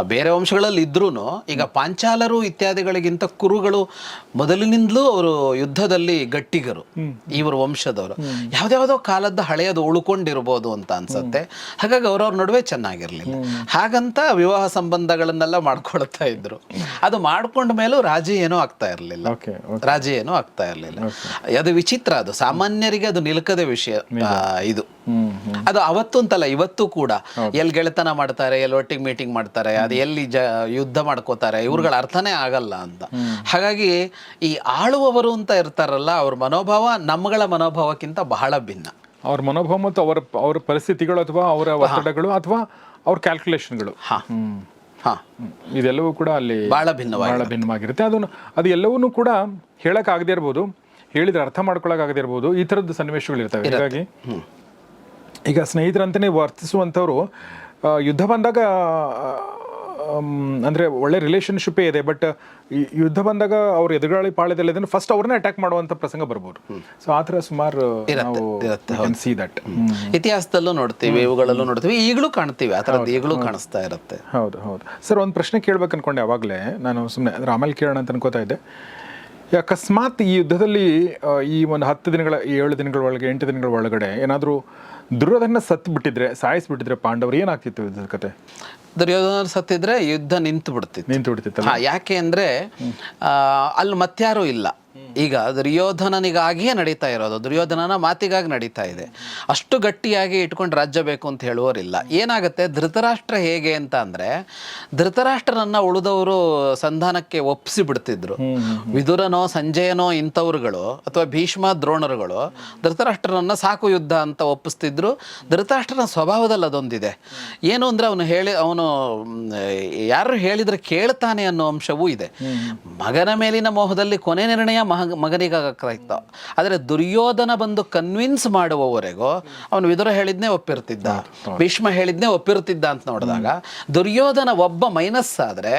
ಬೇರೆ ವಂಶಗಳಲ್ಲಿ ಇದ್ರೂ ಈಗ ಪಾಂಚಾಲರು ಇತ್ಯಾದಿಗಳಿಗಿಂತ ಕುರುಗಳು ಮೊದಲಿನಿಂದಲೂ ಅವರು ಯುದ್ಧದಲ್ಲಿ ಗಟ್ಟಿಗರು ಇವರ ವಂಶದವರು. ಯಾವ್ದ್ಯಾವ್ದೋ ಕಾಲದ ಹಳೆಯದು ಉಳ್ಕೊಂಡಿರ್ಬೋದು ಅಂತ ಅನ್ಸುತ್ತೆ. ಹಾಗಾಗಿ ಅವ್ರವ್ರ ನಡುವೆ ಚೆನ್ನಾಗಿರ್ಲಿಲ್ಲ. ಹಾಗಂತ ವಿವಾಹ ಸಂಬಂಧಗಳನ್ನೆಲ್ಲ ಮಾಡ್ಕೊಳ್ತಾ ಇದ್ರು. ಅದು ಮಾಡ್ಕೊಂಡ ಮೇಲೂ ರಾಜಿ ಏನೂ ಆಗ್ತಾ ಇರಲಿಲ್ಲ. ರಾಜಿ ಏನೂ ಆಗ್ತಾ ಇರಲಿಲ್ಲ. ಅದು ವಿಚಿತ್ರ ಅದು ಸಾಮಾನ್ಯರಿಗೆ ಅದು ನಿಲ್ಕದ ವಿಷಯ ಇದು. ಅದು ಅವತ್ತು ಅಂತಲ್ಲ ಇವತ್ತು ಕೂಡ. ಎಲ್ಲಿ ಗೆಳೆತನ ಮಾಡ್ತಾರೆ ಎಲ್ಲಿ ಒಟ್ಟಿಗೆ ಮೀಟಿಂಗ್ ಮಾಡ್ತಾರೆ ಅದು ಎಲ್ಲಿ ಜ ಯುದ್ಧ ಮಾಡ್ಕೋತಾರೆ ಇವ್ರುಗಳ ಅರ್ಥನೇ ಆಗಲ್ಲ ಅಂತ. ಹಾಗಾಗಿ ಈ ಆಳುವವರು ಅಂತ ಇರ್ತಾರಲ್ಲ ಅವ್ರ ಮನೋಭಾವ ನಮ್ಮಗಳ ಮನೋಭಾವಕ್ಕಿಂತ ಬಹಳ ಭಿನ್ನ. ಅವ್ರ ಮನೋಭಾವ ಮತ್ತು ಅವರ ಅವರ ಪರಿಸ್ಥಿತಿಗಳು ಅಥವಾ ಅವರ ಒತ್ತಡಗಳು ಅಥವಾ ಅವ್ರ ಕ್ಯಾಲ್ಕುಲೇಷನ್ಗಳು ಹಾ. ಹಾ. ಇದೆಲ್ಲವೂ ಕೂಡ ಅಲ್ಲಿ ಬಹಳ ಭಿನ್ನವಾಗಿ ಬಹಳ ಭಿನ್ನವಾಗಿರುತ್ತೆ. ಅದನ್ನು ಅದು ಎಲ್ಲವನ್ನೂ ಕೂಡ ಹೇಳಕ್ ಆಗದೇ ಇರ್ಬೋದು ಹೇಳಿದ್ರೆ ಅರ್ಥ ಮಾಡ್ಕೊಳಕ್ ಆಗದೇ ಇರ್ಬೋದು ಈ ಥರದ್ದು ಸನ್ನಿವೇಶಗಳು ಇರ್ತವೆ. ಹೀಗಾಗಿ ಈಗ ಸ್ನೇಹಿತರಂತಲೇ ವರ್ತಿಸುವಂಥವ್ರು ಯುದ್ಧ ಬಂದಾಗ ಅಂದರೆ ಒಳ್ಳೆ ರಿಲೇಷನ್ಶಿಪ್ಪೇ ಇದೆ ಬಟ್ ಯುದ್ಧ ಬಂದಾಗ ಅವ್ರ ಎದುರಾಳಿ ಪಾಳ್ಯದಲ್ಲಿ ಫಸ್ಟ್ ಅವ್ರನ್ನೇ ಅಟ್ಯಾಕ್ ಮಾಡುವಂತ ಪ್ರಸಂಗ ಬರ್ಬೋದು. ಸೊ ಆ ಥರ ಸುಮಾರು ನಾವು ಸಿ ದಟ್ ಇತಿಹಾಸದಲ್ಲೂ ನೋಡ್ತೀವಿ ಇವುಗಳಲ್ಲೂ ನೋಡ್ತೀವಿ ಈಗಲೂ ಕಾಣ್ತೀವಿ ಆ ಥರದ್ದು ಈಗಲೂ ಕಾಣಿಸ್ತಾ ಇರುತ್ತೆ. ಹೌದು ಹೌದು. ಸರ್ ಒಂದು ಪ್ರಶ್ನೆ ಕೇಳ್ಬೇಕು ಅನ್ಕೊಂಡೆ ಅವಾಗಲೇ. ನಾನು ಸುಮ್ಮನೆ ಅಂದರೆ ಆಮೇಲೆ ಕೇಳೋಣ ಅಂತ ಅನ್ಕೋತಾ ಇದ್ದೆ. ಅಕಸ್ಮಾತ್ ಈ ಯುದ್ಧದಲ್ಲಿ ಈ ಒಂದು ಹತ್ತು ದಿನಗಳ ಏಳು ದಿನಗಳ ಒಳಗೆ ಎಂಟು ದಿನಗಳ ಒಳಗಡೆ ಏನಾದರೂ ದುರ್ಯೋಧನ ಸತ್ತು ಬಿಟ್ಟಿದ್ರೆ ಸಾಯಿಸ್ಬಿಟ್ಟಿದ್ರೆ ಪಾಂಡವರು ಏನಾಗ್ತಿತ್ತು ಯುದ್ಧದ ಕತೆ? ದುರ್ಯೋಧನ ಸತ್ತಿದ್ರೆ ಯುದ್ಧ ನಿಂತು ಬಿಡ್ತಿತ್ತು. ನಿಂತು ಬಿಡ್ತಿತ್ತಲ್ಲ? ಹಾ ಯಾಕೆ ಅಂದರೆ ಅಲ್ಲಿ ಮತ್ಯಾರೂ ಇಲ್ಲ. ಈಗ ದುರ್ಯೋಧನನಿಗಾಗಿಯೇ ನಡೀತಾ ಇರೋದು ದುರ್ಯೋಧನನ ಮಾತಿಗಾಗಿ ನಡೀತಾ ಇದೆ. ಅಷ್ಟು ಗಟ್ಟಿಯಾಗಿ ಇಟ್ಕೊಂಡು ರಾಜ್ಯ ಬೇಕು ಅಂತ ಹೇಳುವವರಿಲ್ಲ. ಏನಾಗುತ್ತೆ ಧೃತರಾಷ್ಟ್ರ ಹೇಗೆ ಅಂತ ಅಂದ್ರೆ ಧೃತರಾಷ್ಟ್ರನನ್ನ ಉಳಿದವರು ಸಂಧಾನಕ್ಕೆ ಒಪ್ಪಿಸಿ ಬಿಡ್ತಿದ್ರು. ವಿದುರನೋ ಸಂಜಯನೋ ಇಂಥವ್ರುಗಳು ಅಥವಾ ಭೀಷ್ಮ ದ್ರೋಣರುಗಳು ಧೃತರಾಷ್ಟ್ರನನ್ನ ಸಾಕು ಯುದ್ಧ ಅಂತ ಒಪ್ಪಿಸ್ತಿದ್ರು. ಧೃತರಾಷ್ಟ್ರನ ಸ್ವಭಾವದಲ್ಲಿ ಅದೊಂದಿದೆ. ಏನು ಅಂದ್ರೆ ಅವನು ಹೇಳಿ ಅವನು ಯಾರು ಹೇಳಿದ್ರೆ ಕೇಳ್ತಾನೆ ಅನ್ನೋ ಅಂಶವೂ ಇದೆ. ಮಗನ ಮೇಲಿನ ಮೋಹದಲ್ಲಿ ಕೊನೆ ನಿರ್ಣಯ ಮಹ ಮಗನಿಗಾಗ್ತಾ ಆದರೆ ದುರ್ಯೋಧನ ಬಂದು ಕನ್ವಿನ್ಸ್ ಮಾಡುವವರೆಗೂ ಅವನು ವಿದುರ ಹೇಳಿದ್ನೇ ಒಪ್ಪಿರ್ತಿದ್ದ. ಭೀಷ್ಮ ಹೇಳಿದ್ನೇ ಒಪ್ಪಿರ್ತಿದ್ದ ಅಂತ ನೋಡಿದಾಗ ದುರ್ಯೋಧನ ಒಬ್ಬ ಮೈನಸ್ ಆದ್ರೆ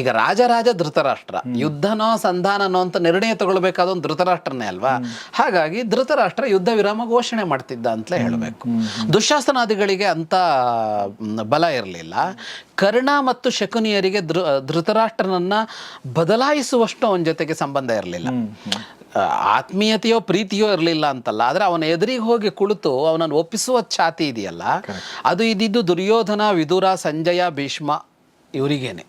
ಈಗ ರಾಜರಾಜ ಧೃತರಾಷ್ಟ್ರ. ಯುದ್ಧನೋ ಸಂಧಾನನೋ ಅಂತ ನಿರ್ಣಯ ತಗೊಳ್ಬೇಕಾದ ಒಂದು ಧೃತರಾಷ್ಟ್ರನೇ ಅಲ್ವಾ? ಹಾಗಾಗಿ ಧೃತರಾಷ್ಟ್ರ ಯುದ್ಧ ವಿರಾಮ ಘೋಷಣೆ ಮಾಡ್ತಿದ್ದ ಅಂತಲೇ ಹೇಳಬೇಕು. ದುಶಾಸನಾದಿಗಳಿಗೆ ಅಂತ ಬಲ ಇರಲಿಲ್ಲ. ಕರ್ಣ ಮತ್ತು ಶಕುನಿಯರಿಗೆ ಧೃ ಧೃತರಾಷ್ಟ್ರನನ್ನ ಬದಲಾಯಿಸುವಷ್ಟು ಅವನ ಜೊತೆಗೆ ಸಂಬಂಧ ಇರಲಿಲ್ಲ. ಆತ್ಮೀಯತೆಯೋ ಪ್ರೀತಿಯೋ ಇರಲಿಲ್ಲ ಅಂತಲ್ಲ ಆದರೆ ಅವನ ಎದುರಿಗೆ ಹೋಗಿ ಕುಳಿತು ಅವನನ್ನು ಒಪ್ಪಿಸುವ ಛಾತಿ ಇದೆಯಲ್ಲ ಅದು ಇದ್ದಿದ್ದು ದುರ್ಯೋಧನ ವಿದುರ ಸಂಜಯ ಭೀಷ್ಮ ಇವರಿಗೇನೆ.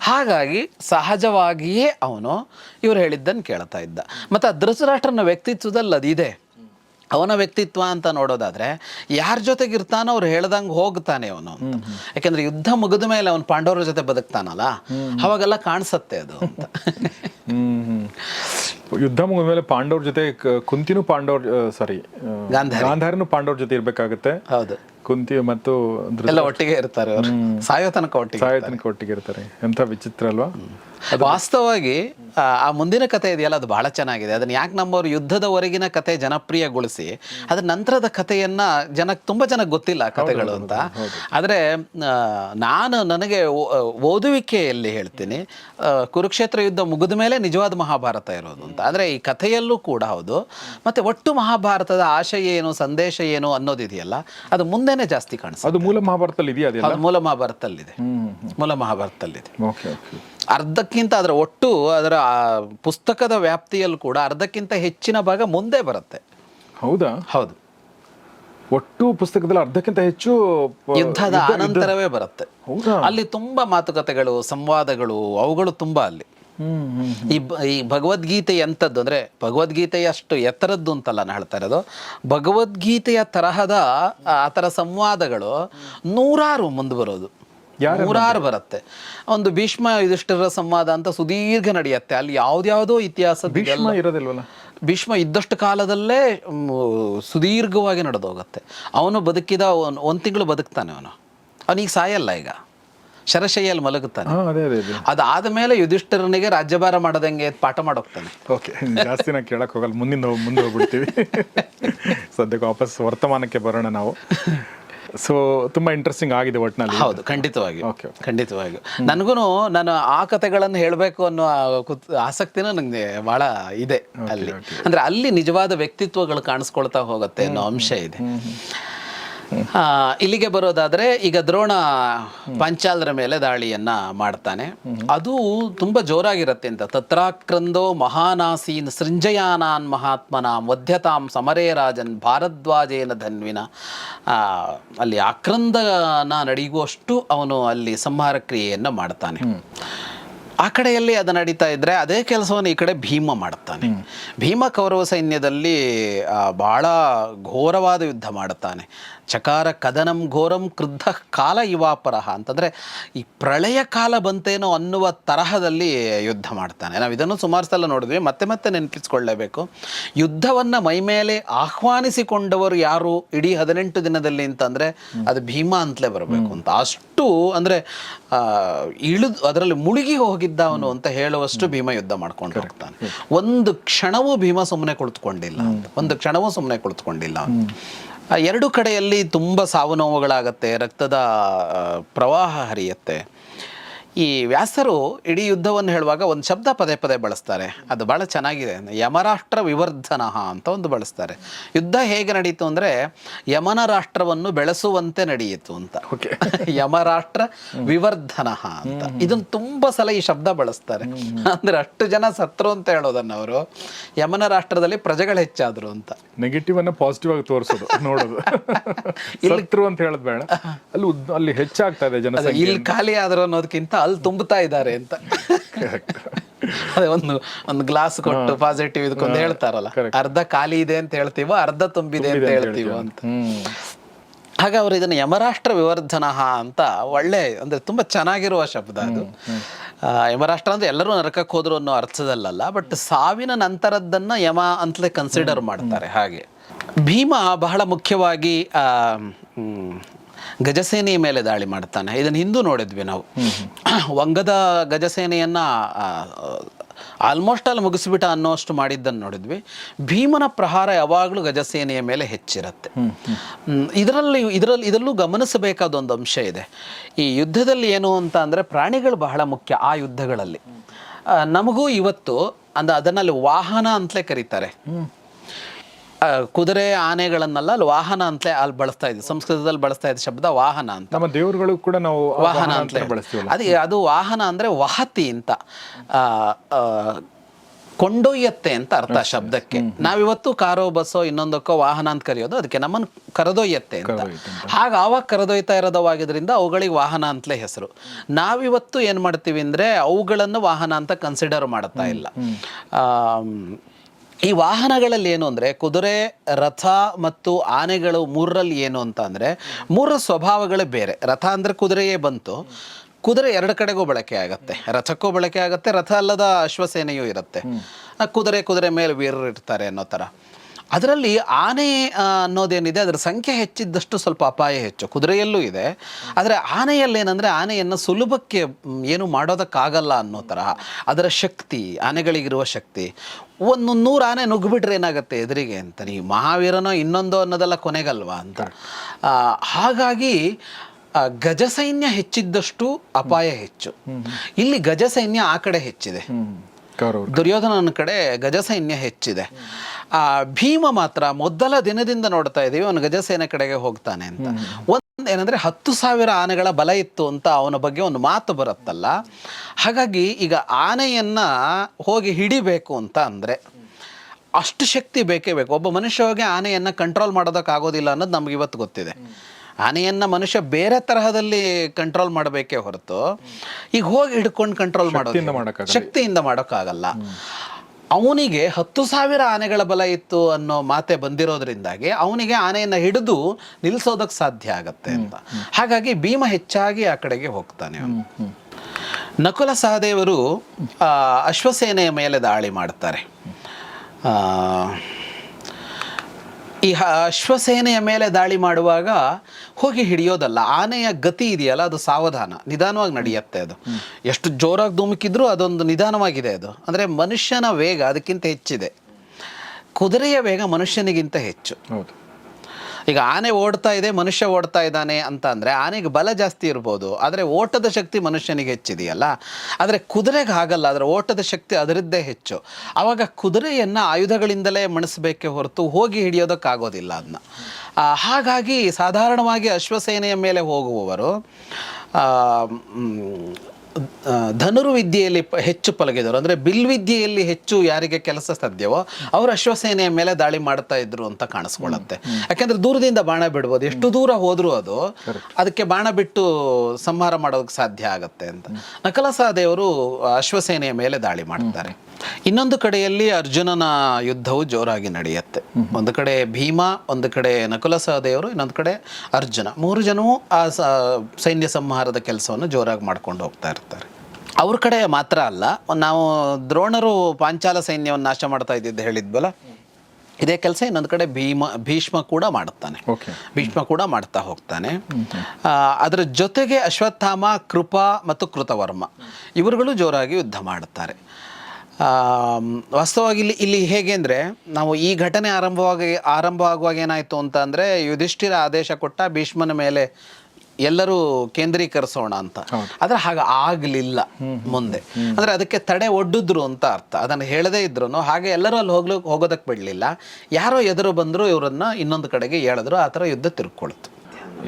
ಹಾಗಾಗಿ ಸಹಜವಾಗಿಯೇ ಅವನು ಇವ್ರು ಹೇಳಿದ್ದನ್ನು ಕೇಳ್ತಾ ಇದ್ದ. ಮತ್ತು ಧೃತರಾಷ್ಟ್ರನ ವ್ಯಕ್ತಿತ್ವದಲ್ಲಿ ಅದಿದೆ ಅವನ ವ್ಯಕ್ತಿತ್ವ ಅಂತ ನೋಡೋದಾದ್ರೆ ಯಾರ ಜೊತೆಗೆ ಇರ್ತಾನೋ ಅವ್ರು ಹೇಳ್ದಂಗೆ ಹೋಗ್ತಾನೆ ಅವನು ಅಂತ. ಯಾಕಂದ್ರೆ ಯುದ್ಧ ಮುಗಿದ ಮೇಲೆ ಅವನು ಪಾಂಡವರ ಜೊತೆ ಬದುಕ್ತಾನಲ್ಲ ಅವಾಗೆಲ್ಲ ಕಾಣಿಸತ್ತೆ ಅದು ಅಂತ. ಯುದ್ಧ ಮುಗಿದ ಮೇಲೆ ಪಾಂಡವ್ರ ಜೊತೆ ಕುಂತಿನೂ ಪಾಂಡವ್ರ ಸಾರಿ ಗಾಂಧಾರಿ. ಗಾಂಧಾರನು ಪಾಂಡವ್ರ ಜೊತೆ ಇರಬೇಕಾಗುತ್ತೆ. ಹೌದು. ಕುಂತಿ ಮತ್ತು ಎಲ್ಲ ಒಟ್ಟಿಗೆ ಇರ್ತಾರೆ ಸಾಯೋ ತನಕ ಒಟ್ಟಿಗೆ ಸಾಯೋ ತನಕ ಒಟ್ಟಿಗೆ ಇರ್ತಾರೆ. ಎಂಥ ವಿಚಿತ್ರ ಅಲ್ವಾ? ವಾಸ್ತವವಾಗಿ ಆ ಮುಂದಿನ ಕಥೆ ಇದೆಯಲ್ಲ ಅದು ಬಹಳ ಚೆನ್ನಾಗಿದೆ. ಅದನ್ನ ಯಾಕೆ ನಮ್ಮವರು ಯುದ್ಧದವರೆಗಿನ ಕತೆ ಜನಪ್ರಿಯಗೊಳಿಸಿ ಅದ್ರ ನಂತರದ ಕಥೆಯನ್ನ ಜನಕ್ಕೆ ತುಂಬಾ ಜನಕ್ಕೆ ಗೊತ್ತಿಲ್ಲ ಕಥೆಗಳು ಅಂತ. ಆದ್ರೆ ನಾನು ನನಗೆ ಓದುವಿಕೆಯಲ್ಲಿ ಹೇಳ್ತೀನಿ ಕುರುಕ್ಷೇತ್ರ ಯುದ್ಧ ಮುಗಿದ ಮೇಲೆ ನಿಜವಾದ ಮಹಾಭಾರತ ಇರೋದು ಅಂತ. ಅಂದರೆ ಈ ಕಥೆಯಲ್ಲೂ ಕೂಡ ಹೌದು. ಮತ್ತೆ ಒಟ್ಟು ಮಹಾಭಾರತದ ಆಶಯ ಏನು ಸಂದೇಶ ಏನು ಅನ್ನೋದಿದೆಯಲ್ಲ ಅದು ಮುಂದೆನೆ ಜಾಸ್ತಿ ಕಾಣಿಸ್ತದೆ ಅದು ಮೂಲ ಮಹಾಭಾರತದಲ್ಲಿ ಮೂಲ ಮಹಾಭಾರತದಲ್ಲಿದೆ ಮೂಲ ಮಹಾಭಾರತದಲ್ಲಿದೆ ಓಕೆ ಓಕೆ. ಅರ್ಧಕ್ಕಿಂತ ಅದರ ಒಟ್ಟು ಅದರ ಪುಸ್ತಕದ ವ್ಯಾಪ್ತಿಯಲ್ಲಿ ಕೂಡ ಅರ್ಧಕ್ಕಿಂತ ಹೆಚ್ಚಿನ ಭಾಗ ಮುಂದೆ ಬರುತ್ತೆ. ಹೌದಾ? ಹೌದು. ಒಟ್ಟು ಪುಸ್ತಕದಲ್ಲಿ ಅರ್ಧಕ್ಕಿಂತ ಹೆಚ್ಚು ಯುದ್ಧದ ಅನಂತರವೇ ಬರುತ್ತೆ. ಹೌದಾ? ಅಲ್ಲಿ ತುಂಬಾ ಮಾತುಕತೆಗಳು ಸಂವಾದಗಳು ಅವುಗಳು ತುಂಬಾ ಅಲ್ಲಿ. ಈ ಈ ಭಗವದ್ಗೀತೆ ಎಂಥದ್ದು ಅಂದ್ರೆ ಭಗವದ್ಗೀತೆಯ ಅಷ್ಟು ಎತ್ತರದ್ದು ಅಂತಲ್ಲ ನಾನು ಹೇಳ್ತಾ ಇರೋದು. ಭಗವದ್ಗೀತೆಯ ತರಹದ ಆ ಥರ ಸಂವಾದಗಳು ನೂರಾರು ಮುಂದೆ ಬರೋದು ನೂರಾರು ಬರುತ್ತೆ. ಒಂದು ಭೀಷ್ಮ ಯುಧಿಷ್ಠಿರ ಸಂವಾದ ಅಂತ ಸುದೀರ್ಘ ನಡೆಯುತ್ತೆ. ಅಲ್ಲಿ ಯಾವ್ದ್ಯಾವುದೋ ಇತಿಹಾಸದ ಭೀಷ್ಮ ಇರೋದಿಲ್ವಲ್ಲ? ಭೀಷ್ಮ ಇದ್ದಷ್ಟು ಕಾಲದಲ್ಲೇ ಸುದೀರ್ಘವಾಗಿ ನಡೆದೋಗುತ್ತೆ. ಅವನು ಬದುಕಿದ ಒಂದು ತಿಂಗಳು ಬದುಕ್ತಾನೆ ಅವನು. ಅವನಿಗೆ ಸಾಯಲ್ಲ ಈಗ. ಶರಶೈಯಲ್ಲಿ ಮಲಗುತ್ತಾನೆ. ಅದಾದ ಮೇಲೆ ಯುಧಿಷ್ಠರನಿಗೆ ರಾಜ್ಯಭಾರ ಮಾಡದಂಗೆ ಪಾಠ ಮಾಡೋಗ್ತಾನೆ ಓಕೆ ಜಾಸ್ತಿ ನಾವು ಕೇಳಕ್ ಹೋಗಲ್ಲ. ಮುಂದಿನ ಮುಂದೆ ಹೋಗ್ಬಿಡ್ತೀವಿ. ಸದ್ಯಕ್ಕೆ ವಾಪಸ್ ವರ್ತಮಾನಕ್ಕೆ ಬರೋಣ ನಾವು. ಸೊ ತುಂಬಾ ಇಂಟ್ರೆಸ್ಟಿಂಗ್ ಆಗಿದೆ ಒಟ್ಟಿನಲ್ಲಿ ಹೌದು ಖಂಡಿತವಾಗಿ ಓಕೆ ಖಂಡಿತವಾಗಿ ನನಗೂ ನಾನು ಆ ಕಥೆಗಳನ್ನು ಹೇಳಬೇಕು ಅನ್ನೋ ಕುತ್- ಆಸಕ್ತಿನೂ ನನಗೆ ಬಹಳ ಇದೆ ಅಲ್ಲಿ. ಅಂದ್ರೆ ಅಲ್ಲಿ ನಿಜವಾದ ವ್ಯಕ್ತಿತ್ವಗಳು ಕಾಣಿಸ್ಕೊಳ್ತಾ ಹೋಗುತ್ತೆ ಅನ್ನೋ ಅಂಶ ಇದೆ. ಇಲ್ಲಿಗೆ ಬರೋದಾದ್ರೆ ಈಗ ದ್ರೋಣ ಪಂಚಾಲರ ಮೇಲೆ ದಾಳಿಯನ್ನ ಮಾಡ್ತಾನೆ. ಅದು ತುಂಬಾ ಜೋರಾಗಿರುತ್ತೆ ಅಂತ. ತತ್ರಾಕ್ರಂದೋ ಮಹಾನಾಸೀನ್ ಸೃಂಜಯಾನಾನ್ ಮಹಾತ್ಮನ ಮಧ್ಯತಾಂ ಸಮರೇ ರಾಜನ್ ಭಾರದ್ವಾಜೇನ ಧನ್ವಿನ. ಅಲ್ಲಿ ಆಕ್ರಂದನ ನಡೆಯುವಷ್ಟು ಅವನು ಅಲ್ಲಿ ಸಂಹಾರ ಕ್ರಿಯೆಯನ್ನ ಮಾಡ್ತಾನೆ. ಆ ಕಡೆಯಲ್ಲಿ ಅದು ನಡೀತಾ ಇದ್ರೆ ಅದೇ ಕೆಲಸವನ್ನು ಈ ಕಡೆ ಭೀಮ ಮಾಡ್ತಾನೆ. ಭೀಮ ಕೌರವ ಸೈನ್ಯದಲ್ಲಿ ಬಹಳ ಘೋರವಾದ ಯುದ್ಧ ಮಾಡುತ್ತಾನೆ ಚಕಾರ ಕದನಂ ಘೋರಂ ಕ್ರುದ್ಧ ಕಾಲ ಇವಾಪರಹ ಅಂತಂದರೆ ಈ ಪ್ರಳಯ ಕಾಲ ಬಂತೇನೋ ಅನ್ನುವ ತರಹದಲ್ಲಿ ಯುದ್ಧ ಮಾಡ್ತಾನೆ. ನಾವು ಇದನ್ನು ಸುಮಾರು ಸಲ ನೋಡಿದ್ವಿ. ಮತ್ತೆ ಮತ್ತೆ ನೆನಪಿಸ್ಕೊಳ್ಳೇಬೇಕು. ಯುದ್ಧವನ್ನು ಮೈಮೇಲೆ ಆಹ್ವಾನಿಸಿಕೊಂಡವರು ಯಾರು ಇಡೀ ಹದಿನೆಂಟು ದಿನದಲ್ಲಿ ಅಂತಂದರೆ ಅದು ಭೀಮ ಅಂತಲೇ ಬರಬೇಕು ಅಂತ. ಅಷ್ಟು ಅಂದರೆ ಇಳಿದು ಅದರಲ್ಲಿ ಮುಳುಗಿ ಹೋಗಿದ್ದ ಅವನು ಅಂತ ಹೇಳುವಷ್ಟು ಭೀಮ ಯುದ್ಧ ಮಾಡ್ಕೊಂಡು ಹೋಗ್ತಾನೆ. ಒಂದು ಕ್ಷಣವೂ ಭೀಮ ಸುಮ್ಮನೆ ಕುಳಿತುಕೊಂಡಿಲ್ಲ. ಒಂದು ಕ್ಷಣವೂ ಸುಮ್ಮನೆ ಕುಳಿತುಕೊಂಡಿಲ್ಲ ಎರಡು ಕಡೆಯಲ್ಲಿ ತುಂಬ ಸಾವು ನೋವುಗಳಾಗತ್ತೆ ರಕ್ತದ ಪ್ರವಾಹ ಹರಿಯತ್ತೆ. ಈ ವ್ಯಾಸರು ಇಡೀ ಯುದ್ಧವನ್ನು ಹೇಳುವಾಗ ಒಂದು ಶಬ್ದ ಪದೇ ಪದೇ ಬಳಸ್ತಾರೆ. ಅದು ಭಾಳ ಚೆನ್ನಾಗಿದೆ. ಯಮರಾಷ್ಟ್ರ ವಿವರ್ಧನ ಅಂತ ಒಂದು ಬಳಸ್ತಾರೆ. ಯುದ್ಧ ಹೇಗೆ ನಡೀತು ಅಂದರೆ ಯಮನ ರಾಷ್ಟ್ರವನ್ನು ಬೆಳೆಸುವಂತೆ ನಡೆಯಿತು ಅಂತ. ಯಮರಾಷ್ಟ್ರ ವಿವರ್ಧನ ಅಂತ. ಇದನ್ನು ತುಂಬಾ ಸಲ ಈ ಶಬ್ದ ಬಳಸ್ತಾರೆ. ಅಂದ್ರೆ ಅಷ್ಟು ಜನ ಸತ್ರು ಅಂತ ಹೇಳೋದನ್ನ ಅವರು ಯಮನ ರಾಷ್ಟ್ರದಲ್ಲಿ ಪ್ರಜೆಗಳು ಹೆಚ್ಚಾದರು ಅಂತ. ನೆಗೆಟಿವ್ ಅನ್ನು ಪಾಸಿಟಿವ್ ಆಗಿ ತೋರಿಸೋದು ನೋಡೋದು. ಇಲ್ಲಿ ಅಂತ ಹೇಳೋದು ಬೇಡ. ಅಲ್ಲಿ ಅಲ್ಲಿ ಹೆಚ್ಚಾಗ್ತಾ ಇದೆ ಜನ ಇಲ್ಲಿ ಖಾಲಿ ಆದ್ರು ಅನ್ನೋದಕ್ಕಿಂತ ಅಲ್ಲಿ ತುಂಬುತ್ತಾ ಇದ್ದಾರೆ ಅಂತ. ಅದೇ ಒಂದು ಒಂದು ಗ್ಲಾಸ್ ಕೊಟ್ಟು ಪಾಸಿಟಿವ್ ಇದಕ್ಕೊಂದು ಹೇಳ್ತಾರಲ್ಲ ಅರ್ಧ ಖಾಲಿ ಇದೆ ಅಂತ ಹೇಳ್ತೀವೋ ಅರ್ಧ ತುಂಬಿದೆ ಅಂತ ಹೇಳ್ತೀವೋ ಅಂತ. ಹಾಗೆ ಅವರು ಇದನ್ನ ಯಮರಾಷ್ಟ್ರ ವಿವರ್ಧನ ಅಂತ ಒಳ್ಳೆ ಅಂದ್ರೆ ತುಂಬಾ ಚೆನ್ನಾಗಿರುವ ಶಬ್ದ ಅದು. ಯಮರಾಷ್ಟ್ರ ಅಂದ್ರೆ ಎಲ್ಲರೂ ನರಕಕ್ಕೆ ಹೋದ್ರು ಅನ್ನೋ ಅರ್ಥದಲ್ಲಲ್ಲ ಬಟ್ ಸಾವಿನ ನಂತರದ್ದನ್ನ ಯಮ ಅಂತಲೇ ಕನ್ಸಿಡರ್ ಮಾಡ್ತಾರೆ ಹಾಗೆ. ಭೀಮ ಬಹಳ ಮುಖ್ಯವಾಗಿ ಗಜಸೇನೆಯ ಮೇಲೆ ದಾಳಿ ಮಾಡ್ತಾನೆ. ಇದನ್ನು ಹಿಂದೂ ನೋಡಿದ್ವಿ ನಾವು. ವಂಗದ ಗಜಸೇನೆಯನ್ನ ಆಲ್ಮೋಸ್ಟ್ ಅಲ್ಲಿ ಮುಗಿಸ್ಬಿಟ್ಟ ಅನ್ನೋಷ್ಟು ಮಾಡಿದ್ದನ್ನು ನೋಡಿದ್ವಿ. ಭೀಮನ ಪ್ರಹಾರ ಯಾವಾಗಲೂ ಗಜಸೇನೆಯ ಮೇಲೆ ಹೆಚ್ಚಿರುತ್ತೆ. ಇದರಲ್ಲಿ ಇದರಲ್ಲಿ, ಇದರಲ್ಲೂ ಗಮನಿಸಬೇಕಾದ ಒಂದು ಅಂಶ ಇದೆ. ಈ ಯುದ್ಧದಲ್ಲಿ ಏನು ಅಂತ ಅಂದರೆ ಪ್ರಾಣಿಗಳು ಬಹಳ ಮುಖ್ಯ ಆ ಯುದ್ಧಗಳಲ್ಲಿ. ನಮಗೂ ಇವತ್ತು ಅಂದ ಅದನ್ನಲ್ಲಿ ವಾಹನ ಅಂತಲೇ ಕರೀತಾರೆ. ಕುದುರೆ ಆನೆಗಳನ್ನೆಲ್ಲ ಅಲ್ಲಿ ವಾಹನ ಅಂತಲೇ ಅಲ್ಲಿ ಬಳಸ್ತಾ ಇದ್ದೀವಿ ಸಂಸ್ಕೃತದಲ್ಲಿ ಬಳಸ್ತಾ ಇದ್ದ ಶಬ್ದ ವಾಹನ ಅಂತ. ನಮ್ಮ ದೇವರುಗಳು ಕೂಡ ನಾವು ವಾಹನ ಅಂತ ಬಳಸ್ತೀವಲ್ಲ? ಅದೇ ಅದು ವಾಹನ ಅಂದ್ರೆ ವಹತಿ ಅಂತ. ಕೊಂಡೊಯ್ಯತ್ತೆ ಅಂತ ಅರ್ಥ ಶಬ್ದಕ್ಕೆ. ನಾವಿವತ್ತು ಕಾರೋ ಬಸ್ಸೋ ಇನ್ನೊಂದಕ್ಕೋ ವಾಹನ ಅಂತ ಕರೆಯೋದು ಅದಕ್ಕೆ ನಮ್ಮನ್ನು ಕರೆದೊಯ್ಯತ್ತೆ ಅಂತ. ಹಾಗೆ ಆವಾಗ ಕರೆದೊಯ್ತಾ ಇರೋದವಾಗಿದ್ದರಿಂದ ಅವುಗಳಿಗೆ ವಾಹನ ಅಂತಲೇ ಹೆಸರು. ನಾವಿವತ್ತು ಏನು ಮಾಡ್ತೀವಿ ಅಂದರೆ ಅವುಗಳನ್ನು ವಾಹನ ಅಂತ ಕನ್ಸಿಡರ್ ಮಾಡ್ತಾ ಇಲ್ಲ. ಈ ವಾಹನಗಳಲ್ಲಿ ಏನು ಅಂದರೆ ಕುದುರೆ ರಥ ಮತ್ತು ಆನೆಗಳು ಮೂರರಲ್ಲಿ ಏನು ಅಂತ ಅಂದರೆ ಮೂರರ ಸ್ವಭಾವಗಳೇ ಬೇರೆ. ರಥ ಅಂದರೆ ಕುದುರೆಯೇ ಬಂತು. ಕುದುರೆ ಎರಡು ಕಡೆಗೂ ಬಳಕೆ ಆಗುತ್ತೆ. ರಥಕ್ಕೂ ಬಳಕೆ ಆಗುತ್ತೆ. ರಥ ಅಲ್ಲದ ಅಶ್ವಸೇನೆಯೂ ಇರುತ್ತೆ. ಕುದುರೆ ಕುದುರೆ ಮೇಲೆ ವೀರರು ಇರ್ತಾರೆ ಅನ್ನೋ ಥರ. ಅದರಲ್ಲಿ ಆನೆ ಅನ್ನೋದೇನಿದೆ ಅದರ ಸಂಖ್ಯೆ ಹೆಚ್ಚಿದ್ದಷ್ಟು ಸ್ವಲ್ಪ ಅಪಾಯ ಹೆಚ್ಚು. ಕುದುರೆಯಲ್ಲೂ ಇದೆ. ಆದರೆ ಆನೆಯಲ್ಲೇನಂದರೆ ಆನೆಯನ್ನು ಸುಲಭಕ್ಕೆ ಏನು ಮಾಡೋದಕ್ಕಾಗಲ್ಲ ಅನ್ನೋ ತರಹ. ಅದರ ಶಕ್ತಿ ಆನೆಗಳಿಗಿರುವ ಶಕ್ತಿ. ಒಂದು ನೂರು ಆನೆ ನುಗ್ಗಿಬಿಟ್ರೆ ಏನಾಗುತ್ತೆ ಎದುರಿಗೆ ಅಂತ. ನೀವು ಮಹಾವೀರನೋ ಇನ್ನೊಂದು ಅನ್ನೋದೆಲ್ಲ ಕೊನೆಗಲ್ವಾ ಅಂತ. ಹಾಗಾಗಿ ಗಜ ಸೈನ್ಯ ಹೆಚ್ಚಿದ್ದಷ್ಟು ಅಪಾಯ ಹೆಚ್ಚು. ಇಲ್ಲಿ ಗಜ ಸೈನ್ಯ ಆ ಕಡೆ ಹೆಚ್ಚಿದೆ. ದುರ್ಯೋಧನನ ಕಡೆ ಗಜ ಸೈನ್ಯ ಹೆಚ್ಚಿದೆ ಆ ಭೀಮ ಮಾತ್ರ ಮೊದಲ ದಿನದಿಂದ ನೋಡ್ತಾ ಇದೀವಿ. ಅವನು ಗಜಸೇನೆ ಕಡೆಗೆ ಹೋಗ್ತಾನೆ ಅಂತ. ಒಂದ್ ಏನಂದ್ರೆ ಹತ್ತು ಸಾವಿರ ಆನೆಗಳ ಬಲ ಇತ್ತು ಅಂತ ಅವನ ಬಗ್ಗೆ ಒಂದು ಮಾತು ಬರುತ್ತಲ್ಲ. ಹಾಗಾಗಿ ಈಗ ಆನೆಯನ್ನ ಹೋಗಿ ಹಿಡಿಬೇಕು ಅಂತ ಅಂದ್ರೆ ಅಷ್ಟು ಶಕ್ತಿ ಬೇಕೇ ಬೇಕು. ಒಬ್ಬ ಮನುಷ್ಯ ಹೋಗಿ ಆನೆಯನ್ನ ಕಂಟ್ರೋಲ್ ಮಾಡೋದಕ್ಕಾಗೋದಿಲ್ಲ ಅನ್ನೋದು ನಮ್ಗೆ ಇವತ್ತು ಗೊತ್ತಿದೆ. ಆನೆಯನ್ನ ಮನುಷ್ಯ ಬೇರೆ ತರಹದಲ್ಲಿ ಕಂಟ್ರೋಲ್ ಮಾಡಬೇಕೇ ಹೊರತು ಈಗ ಹೋಗಿ ಹಿಡ್ಕೊಂಡು ಕಂಟ್ರೋಲ್ ಮಾಡೋದು. ಶಕ್ತಿಯಿಂದ ಮಾಡೋಕ್ಕಾಗಲ್ಲ. ಅವನಿಗೆ ಹತ್ತು ಸಾವಿರ ಆನೆಗಳ ಬಲ ಇತ್ತು ಅನ್ನೋ ಮಾತೆ ಬಂದಿರೋದ್ರಿಂದಾಗಿ ಅವನಿಗೆ ಆನೆಯನ್ನು ಹಿಡಿದು ನಿಲ್ಲಿಸೋದಕ್ಕೆ ಸಾಧ್ಯ ಆಗತ್ತೆ ಅಂತ. ಹಾಗಾಗಿ ಭೀಮ ಹೆಚ್ಚಾಗಿ ಆ ಕಡೆಗೆ ಹೋಗ್ತಾನೆ ನಕುಲ ಸಹದೇವರು ಅಶ್ವಸೇನೆಯ ಮೇಲೆ ದಾಳಿ ಮಾಡ್ತಾರೆ. ಈ ಅಶ್ವಸೇನೆಯ ಮೇಲೆ ದಾಳಿ ಮಾಡುವಾಗ ಹೋಗಿ ಹಿಡಿಯೋದಲ್ಲ ಆನೆಯ ಗತಿ ಇದೆಯಲ್ಲ ಅದು ಸಾವಧಾನ ನಿಧಾನವಾಗಿ ನಡೆಯುತ್ತೆ ಅದು. ಎಷ್ಟು ಜೋರಾಗಿ ಧುಮುಕಿದ್ರೂ ಅದೊಂದು ನಿಧಾನವಾಗಿದೆ ಅದು. ಅಂದರೆ ಮನುಷ್ಯನ ವೇಗ ಅದಕ್ಕಿಂತ ಹೆಚ್ಚಿದೆ. ಕುದುರೆಯ ವೇಗ ಮನುಷ್ಯನಿಗಿಂತ ಹೆಚ್ಚು. ಹೌದು. ಈಗ ಆನೆ ಓಡ್ತಾ ಇದೆ ಮನುಷ್ಯ ಓಡ್ತಾ ಇದ್ದಾನೆ ಅಂತ ಅಂದರೆ ಆನೆಗೆ ಬಲ ಜಾಸ್ತಿ ಇರ್ಬೋದು ಆದರೆ ಓಟದ ಶಕ್ತಿ ಮನುಷ್ಯನಿಗೆ ಹೆಚ್ಚಿದೆಯಲ್ಲ. ಆದರೆ ಕುದುರೆಗೆ ಆಗಲ್ಲ ಆದರೆ ಓಟದ ಶಕ್ತಿ ಅದರದ್ದೇ ಹೆಚ್ಚು. ಆವಾಗ ಕುದುರೆಯನ್ನು ಆಯುಧಗಳಿಂದಲೇ ಮಣಿಸ್ಬೇಕೇ ಹೊರತು ಹೋಗಿ ಹಿಡಿಯೋದಕ್ಕಾಗೋದಿಲ್ಲ ಅದನ್ನ ಹಾಗಾಗಿ ಸಾಧಾರಣವಾಗಿ ಅಶ್ವಸೇನೆಯ ಮೇಲೆ ಹೋಗುವವರು ಧನುರ್ವಿದ್ಯೆಯಲ್ಲಿ ಹೆಚ್ಚು ಪಲಗಿದವರು. ಅಂದರೆ ಬಿಲ್ವಿದ್ಯೆಯಲ್ಲಿ ಹೆಚ್ಚು ಯಾರಿಗೆ ಕೆಲಸ ಸಾಧ್ಯವೋ ಅವರು ಅಶ್ವಸೇನೆಯ ಮೇಲೆ ದಾಳಿ ಮಾಡ್ತಾ ಇದ್ರು ಅಂತ ಕಾಣಿಸ್ಕೊಳ್ಳುತ್ತೆ. ಯಾಕೆಂದ್ರೆ ದೂರದಿಂದ ಬಾಣ ಬಿಡ್ಬೋದು. ಎಷ್ಟು ದೂರ ಹೋದರೂ ಅದು ಅದಕ್ಕೆ ಬಾಣ ಬಿಟ್ಟು ಸಂಹಾರ ಮಾಡೋದಕ್ಕೆ ಸಾಧ್ಯ ಆಗುತ್ತೆ ಅಂತ. ನಕಲ ಸಹದೇವರು ಅಶ್ವಸೇನೆಯ ಮೇಲೆ ದಾಳಿ ಮಾಡ್ತಾರೆ. ಇನ್ನೊಂದು ಕಡೆಯಲ್ಲಿ ಅರ್ಜುನನ ಯುದ್ಧವು ಜೋರಾಗಿ ನಡೆಯುತ್ತೆ. ಒಂದು ಕಡೆ ಭೀಮ ಒಂದು ಕಡೆ ನಕುಲ ಸಹದೇವರು ಇನ್ನೊಂದು ಕಡೆ ಅರ್ಜುನ. ಮೂರು ಜನವೂ ಆ ಸೈನ್ಯ ಸಂಹಾರದ ಕೆಲಸವನ್ನು ಜೋರಾಗಿ ಮಾಡ್ಕೊಂಡು ಹೋಗ್ತಾ ಇರ್ತಾರೆ. ಅವ್ರ ಕಡೆ ಮಾತ್ರ ಅಲ್ಲ ನಾವು ದ್ರೋಣರು ಪಾಂಚಾಲ ಸೈನ್ಯವನ್ನು ನಾಶ ಮಾಡ್ತಾ ಇದ್ದಿದ್ದು ಹೇಳಿದ್ವಲ್ಲ? ಇದೇ ಕೆಲಸ ಇನ್ನೊಂದು ಕಡೆ ಭೀಮ ಭೀಷ್ಮ ಕೂಡ ಮಾಡುತ್ತಾನೆ. ಓಕೆ ಭೀಷ್ಮ ಕೂಡ ಮಾಡ್ತಾ ಹೋಗ್ತಾನೆ. ಅದರ ಜೊತೆಗೆ ಅಶ್ವತ್ಥಾಮ ಕೃಪಾ ಮತ್ತು ಕೃತವರ್ಮ ಇವರುಗಳು ಜೋರಾಗಿ ಯುದ್ಧ ಮಾಡುತ್ತಾರೆ. ವಾಸ್ತವವಾಗಿ ಇಲ್ಲಿ ಇಲ್ಲಿ ಹೇಗೆ ಅಂದರೆ ನಾವು ಈ ಘಟನೆ ಆರಂಭವಾಗಿ ಆರಂಭ ಆಗುವಾಗ ಏನಾಯಿತು ಅಂತ ಅಂದರೆ ಯುಧಿಷ್ಠಿರ ಆದೇಶ ಕೊಟ್ಟ ಭೀಷ್ಮನ ಮೇಲೆ ಎಲ್ಲರೂ ಕೇಂದ್ರೀಕರಿಸೋಣ ಅಂತ. ಆದ್ರೆ ಹಾಗೆ ಆಗಲಿಲ್ಲ ಮುಂದೆ. ಅಂದ್ರೆ ಅದಕ್ಕೆ ತಡೆ ಒಡ್ಡಿದ್ರು ಅಂತ ಅರ್ಥ. ಅದನ್ನು ಹೇಳದೇ ಇದ್ರು ಹಾಗೆ ಎಲ್ಲರೂ ಅಲ್ಲಿ ಹೋಗ್ಲಿಕ್ಕೆ ಹೋಗೋದಕ್ಕೆ ಬಿಡಲಿಲ್ಲ. ಯಾರೋ ಎದುರು ಬಂದರೂ ಇವರನ್ನ ಇನ್ನೊಂದು ಕಡೆಗೆ ಹೇಳಿದ್ರು ಆ ಥರ ಯುದ್ಧ ತಿರ್ಕೊಳ್ತು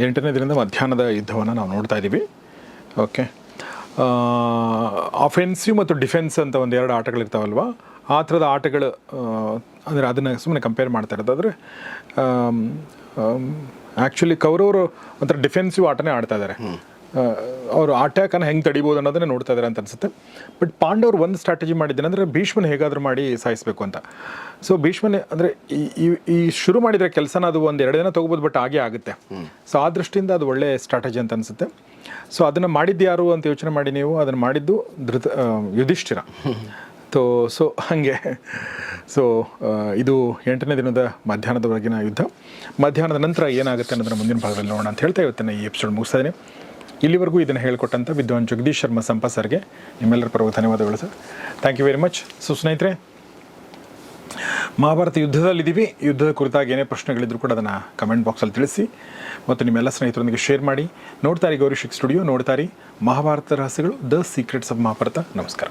ಎಂಟನೇ ದಿನದ ಮಧ್ಯಾಹ್ನದ ಯುದ್ಧವನ್ನು ನಾವು ನೋಡ್ತಾ ಇದ್ದೀವಿ ಓಕೆ ಆಫೆನ್ಸಿವ್ ಮತ್ತು ಡಿಫೆನ್ಸ್ ಅಂತ ಒಂದು ಎರಡು ಆಟಗಳಿರ್ತಾವಲ್ವ ಆ ಥರದ ಆಟಗಳು ಅಂದರೆ ಅದನ್ನು ಸುಮ್ಮನೆ ಕಂಪೇರ್ ಮಾಡ್ತಾ ಇರೋದಾದರೆ ಆ್ಯಕ್ಚುಲಿ ಕೌರವರು ಒಂಥರ ಡಿಫೆನ್ಸಿವ್ ಆಟನೇ ಆಡ್ತಾ ಇದ್ದಾರೆ ಅವರು ಅಟ್ಯಾಕನ್ನು ಹೆಂಗೆ ತಡಿಬೋದು ಅನ್ನೋದನ್ನೇ ನೋಡ್ತಾ ಇದ್ದಾರೆ ಅಂತ ಅನ್ಸುತ್ತೆ. ಬಟ್ ಪಾಂಡವರು ಒಂದು ಸ್ಟ್ರಾಟಜಿ ಮಾಡಿದ್ದೇನೆ ಅಂದರೆ ಭೀಷ್ಮನ ಹೇಗಾದರೂ ಮಾಡಿ ಸಾಯಿಸಬೇಕು ಅಂತ. ಸೊ ಭೀಷ್ಮನ ಅಂದರೆ ಈ ಈ- ಈ ಶುರು ಮಾಡಿದರೆ ಕೆಲಸನ ಅದು ಒಂದು ಎರಡು ದಿನ ತೊಗೋಬೋದು ಬಟ್ ಹಾಗೆ ಆಗುತ್ತೆ. ಸೊ ಆ ದೃಷ್ಟಿಯಿಂದ ಅದು ಒಳ್ಳೆ ಸ್ಟ್ರಾಟಜಿ ಅಂತ ಅನಿಸುತ್ತೆ. ಸೊ ಅದನ್ನು ಮಾಡಿದ್ದು ಯಾರು ಅಂತ ಯೋಚನೆ ಮಾಡಿ ನೀವು. ಅದನ್ನು ಮಾಡಿದ್ದು ಧೃತ ಯುಧಿಷ್ಠಿರ. ತೋ ಸೊ ಹಾಗೆ. ಸೊ ಇದು ಎಂಟನೇ ದಿನದ ಮಧ್ಯಾಹ್ನದವರೆಗಿನ ಯುದ್ಧ. ಮಧ್ಯಾಹ್ನದ ನಂತರ ಏನಾಗುತ್ತೆ ಅನ್ನೋದನ್ನ ಮುಂದಿನ ಭಾಗದಲ್ಲಿ ನೋಡೋಣ ಅಂತ ಹೇಳ್ತಾ ಇವತ್ತಿನ ಈ ಎಪಿಸೋಡ್ ಮುಗಿಸ್ತಾ ಇದ್ದೀನಿ ಇಲ್ಲಿವರೆಗೂ ಇದನ್ನು ಹೇಳಿಕೊಟ್ಟಂಥ ವಿದ್ವಾನ್ ಜಗದೀಶ್ ಶರ್ಮಾ ಸಂಪ ಸರ್ಗೆ ನಿಮ್ಮೆಲ್ಲರ ಪರವಾಗಿ ಧನ್ಯವಾದಗಳು sir. Thank you very much so ಸ್ನೇಹಿತರೆ, ಮಹಾಭಾರತ ಯುದ್ಧದಲ್ಲಿದ್ದೀವಿ. ಯುದ್ಧದ ಕುರಿತಾಗಿ ಏನೇ ಪ್ರಶ್ನೆಗಳಿದ್ರು ಕೂಡ ಅದನ್ನು ಕಮೆಂಟ್ ಬಾಕ್ಸಲ್ಲಿ ತಿಳಿಸಿ ಮತ್ತು ನಿಮ್ಮೆಲ್ಲ ಸ್ನೇಹಿತರೊಂದಿಗೆ ಶೇರ್ ಮಾಡಿ. ನೋಡ್ತಾರಿ ಗೌರಿಶಿಕ್ ಸ್ಟುಡಿಯೋ ನೋಡ್ತಾರಿ ಮಹಾಭಾರತ ರಹಸ್ಯಗಳು ದ ಸೀಕ್ರೆಟ್ಸ್ ಆಫ್ ಮಹಾಭಾರತ. ನಮಸ್ಕಾರ.